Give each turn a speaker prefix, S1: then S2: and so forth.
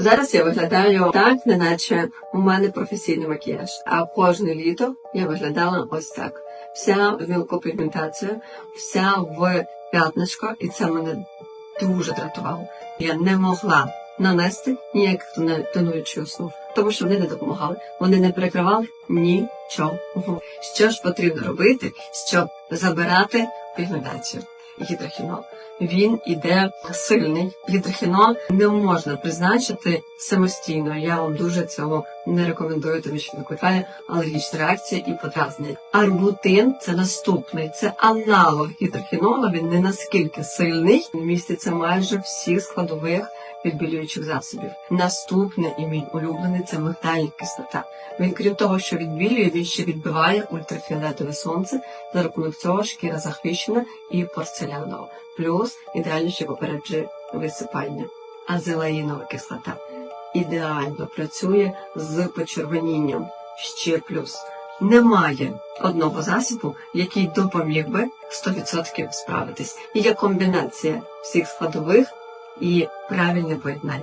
S1: Зараз я виглядаю так, неначе у мене професійний макіяж. А кожне літо я виглядала ось так. Вся в мілкопігментація, вся в п'ятнишко, і це мене дуже дратувало. Я не могла нанести ніяких тонуючих основ, тому що вони не допомагали. Вони не перекривали нічого. Що ж потрібно робити, щоб забирати пігментацію? Гідрохінол. Він іде сильний. Гідрохінол не можна призначити самостійно. Я вам дуже цього не рекомендую, тому що викликає алергічні реакції і подразнення. Арбутин це наступний, це аналог гідрохінола. Він не наскільки сильний, міститься майже всіх складових відбілюючих засобів. Наступне і мій улюблений це мигдальна кислота. Він, крім того, що відбілює, він ще відбиває ультрафіолетове сонце. За рахунок цього шкіра захищена і порцелянова. Плюс ідеально ще попереджує висипання. Азелаїнова кислота ідеально працює з почервонінням. Ще плюс. Немає одного засобу, який допоміг би 100% справитись. Є комбінація всіх складових і правильне поєднання.